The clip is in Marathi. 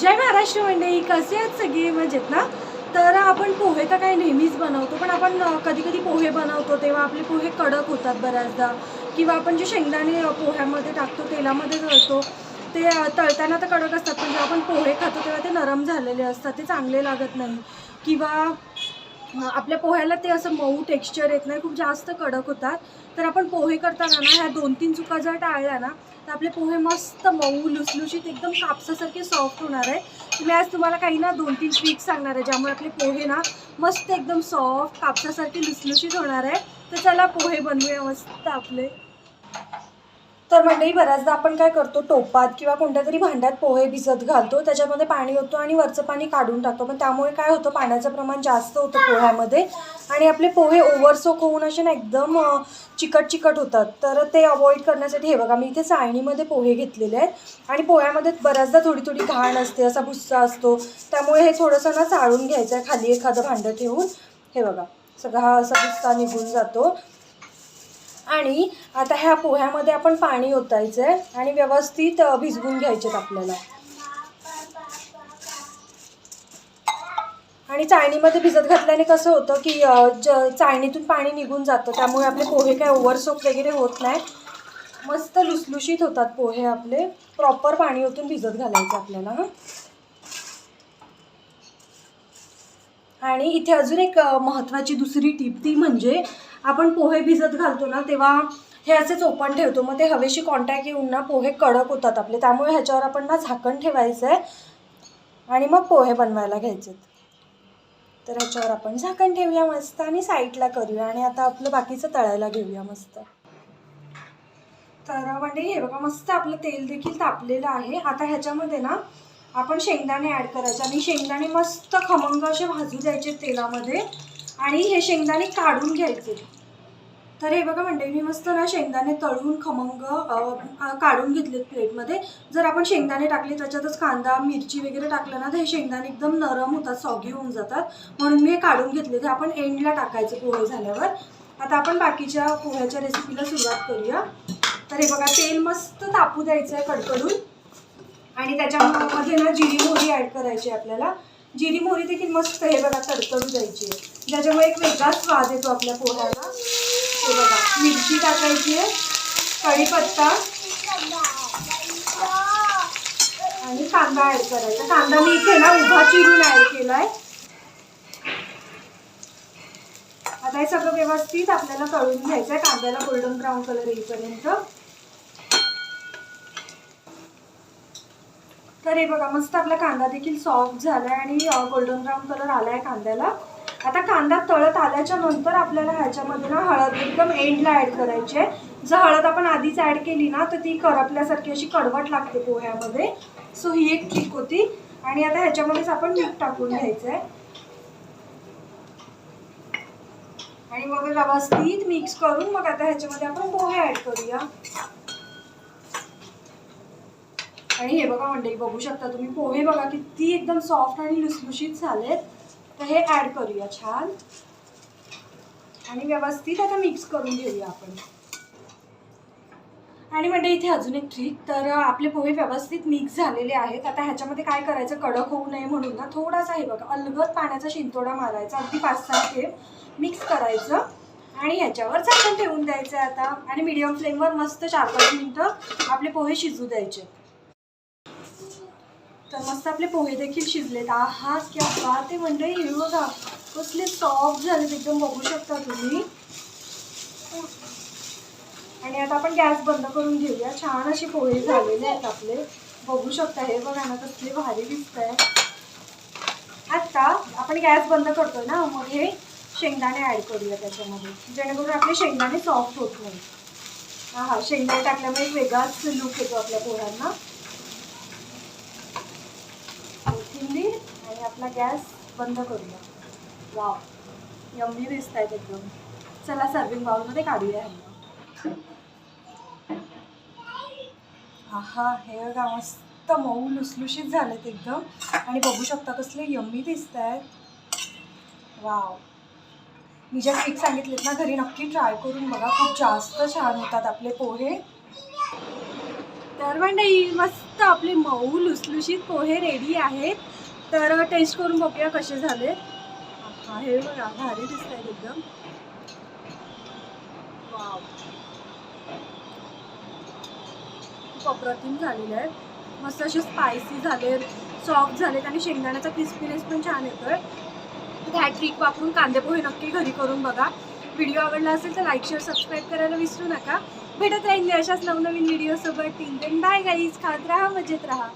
जय महाराष्ट्र मंडळी कसे आहेत सगळे? मजेत ना? तर आपण पोहे तर काही नेहमीच बनवतो पण आपण कधी कधी पोहे बनवतो तेव्हा आपले पोहे कडक होतात बऱ्याचदा. किंवा आपण जे शेंगदाणे पोह्यामध्ये टाकतो तेलामध्ये तळतो ते तळताना तर कडक असतात पण जेव्हा आपण पोहे खातो तेव्हा ते नरम झालेले असतात ते चांगले लागत नाही. किंवा आपल्या पोह्याला ते असं मऊ टेक्स्चर येत नाही खूप जास्त कडक होतात. तर आपण पोहे करताना ना ह्या दोन तीन चुका जर टाळल्या ना तर आपले पोहे मस्त मऊ लुसलुशीत एकदम कापसासारखे सॉफ्ट होणार आहे तर मी आज तुम्हाला काही ना दोन तीन ट्रिक्स सांगणार आहे ज्यामुळे आपले पोहे ना मस्त एकदम सॉफ्ट कापसासारखे लुसलुशीत होणार आहे तर चला पोहे बनवूया मस्त आपले. तर मंडळी बऱ्याचदा आपण काय करतो टोपात किंवा कोणत्या तरी भांड्यात पोहे भिजत घालतो त्याच्यामध्ये पाणी होतो आणि वरचं पाणी काढून टाकतो. पण त्यामुळे काय होतं पाण्याचं प्रमाण जास्त होतं पोह्यामध्ये आणि आपले पोहे ओव्हरसोक होऊन असे ना एकदम चिकट चिकट होतात. तर ते अवॉइड करण्यासाठी हे बघा मी इथे चाळणीमध्ये पोहे घेतलेले आहेत. आणि पोह्यामध्ये बऱ्याचदा थोडी थोडी घाण असते असा भुस्सा असतो. त्यामुळे हे थोडंसं ना चाळून घ्यायचं आहे खाली एखादं भांडं ठेवून. हे बघा सगळा हा असा भुस्सा निघून जातो. आणि आता ह्या पोह्यामध्ये आपण पाणी ओतायचं आहे आणि व्यवस्थित भिजवून घ्यायचेत आपल्याला. आणि चाळणीमध्ये भिजत घातल्याने कसं होतं की ज चाळणीतून पाणी निघून जातं. त्यामुळे आपले पोहे काय ओव्हरसोप वगैरे होत नाही मस्त लुसलुशीत होतात पोहे आपले. प्रॉपर पाणी ओतून भिजत घालायचं आपल्याला हां. आणि इथे अजून एक महत्त्वाची दुसरी टीप ती म्हणजे आपण पोहे भिजत घालतो ना तेव्हा हे असेच ओपन ठेवतो. मग ते हवेशी कॉन्टॅक्ट येऊन ना पोहे कडक होतात आपले. त्यामुळे ह्याच्यावर आपण ना झाकण ठेवायचं आहे आणि मग पोहे बनवायला घ्यायचे तर ह्याच्यावर आपण झाकण ठेवूया मस्त आणि साईडला करूया आणि आता आपलं बाकीचं तळायला घेऊया मस्त. तर म्हणजे हे बघा मस्त आपलं तेल देखील तापलेलं आहे. आता ह्याच्यामध्ये ना आपण शेंगदाणे ॲड करायचे. आणि शेंगदाणे मस्त खमंग असे भाजू द्यायचे तेलामध्ये. आणि हे शेंगदाणे काढून घ्यायचे. तर हे बघा म्हणजे मी मस्त ना शेंगदाणे तळून खमंग काढून घेतलेत प्लेटमध्ये. जर आपण शेंगदाणे टाकले त्याच्यातच कांदा मिरची वगैरे टाकलं ना तर हे शेंगदाणे एकदम नरम होतात सॉगी होऊन जातात. म्हणून मी हे काढून घेतले. ते आपण एंडला टाकायचे पोहे झाल्यावर. आता आपण बाकीच्या पोह्याच्या रेसिपीला सुरुवात करूया. तर हे बघा तेल मस्त तापू द्यायचं आहे कडकडून. आणि त्याच्यामध्ये ना जिरी मोहरी ॲड करायची आहे आपल्याला. जिरी मोहरी देखील मस्त हे बघा तडतडू द्यायची आहे. ज्याच्यामुळे एक वेगळाच स्वाद येतो आपल्या पोह्याला. हे बघा मिरची टाकायची आहे कढीपत्ता आणि कांदा ॲड करायचा. कांदा मी इथे ना उभा चिरून ॲड केला आहे आता हे सगळं व्यवस्थित आपल्याला तळून घ्यायचं आहे कांद्याला गोल्डन ब्राऊन कलर येईपर्यंत. तर हे बघा मस्त आपला कांदा देखील सॉफ्ट झालाय आणि गोल्डन ब्राऊन कलर आलाय कांद्याला. आता कांदा तळत आल्याच्यानंतर आपल्याला ह्याच्यामध्ये ना हळद एकदम एंडला ॲड करायची आहे. जर हळद आपण आधीच ॲड केली ना तर ती करपल्यासारखी अशी कडवट लागते पोह्यामध्ये. सो ही एक ट्रिक होती. आणि आता ह्याच्यामध्येच आपण मीठ टाकून घ्यायचं आहे आणि मग व्यवस्थित मिक्स करून मग आता ह्याच्यामध्ये आपण पोहे ॲड करूया. आणि हे बघा मंडळी बघू शकता तुम्ही. पोहे बघा किती एकदम सॉफ्ट आणि लुसलुशीत झालेत. तर हे ॲड करूया छान. आणि व्यवस्थित आता मिक्स करून घेऊया आपण. आणि म्हणजे इथे अजून एक ट्रिक तर आपले पोहे व्यवस्थित मिक्स झालेले आहेत. आता ह्याच्यामध्ये काय करायचं? कडक होऊ नये म्हणून ना थोडासा हे बघा अलगद पाण्याचा शिंतोडा मारायचा. अगदी पाच सहा थेंब मिक्स करायचं. आणि ह्याच्यावर झाकण ठेवून द्यायचं आहे आता. आणि मीडियम फ्लेमवर मस्त चार पाच मिनटं आपले पोहे शिजू द्यायचे. मस्त आपले पोहे देखील शिजलेत. आहा क्या बात आहे मंडळी. हे बघा कसले सॉफ्ट झालेत एकदम बघू शकता तुम्ही. आणि आता आपण गॅस बंद करून घेऊया. छान असे पोहे झालेले आहेत आपले. बघू शकता हे बघा ना कसले भारी दिसत आहे आत्ता आपण गॅस बंद करतो ना मग हे शेंगदाणे ॲड करूया त्याच्यामध्ये. जेणेकरून आपले शेंगदाणे सॉफ्ट होत नाही हा हा शेंगदाणे टाकल्यामुळे एक वेगळाच लुक येतो आपल्या पोह्यांना कोथिंबीर आणि आपला गॅस बंद करूया. वाव यम्मी दिसत आहेत एकदम. चला सर्विंग बाउलमध्ये काढूया. हा आहा हे बघा मस्त मऊ लुसलुशीत झालेत एकदम. आणि बघू शकता कसले यम्मी दिसत आहेत. वाव मी ज्या ट्रिक सांगितलेत ना घरी नक्की ट्राय करून बघा. खूप जास्त छान होतात आपले पोहे. तर मंडळी मस्त आपले मऊ लुसलुशीत पोहे रेडी आहेत. तर टेस्ट करून बघूया कसे झाले. हे बघा भारी दिसत आहेत एकदम खूप अप्रतिम झालेले आहेत मस्त असे स्पायसी झालेत सॉफ्ट झालेत आणि शेंगदाण्याचा क्रिस्पीनेस पण छान येतोय. ह्या ट्रिक वापरून कांदे पोहे नक्की घरी करून बघा. व्हिडिओ आवडला असेल तर लाईक शेअर सबस्क्राईब करायला विसरू नका. भेटत राहील मी अशाच नवनवीन व्हिडिओ सोबत. बाय गाईज खात राहा मजेत राहा.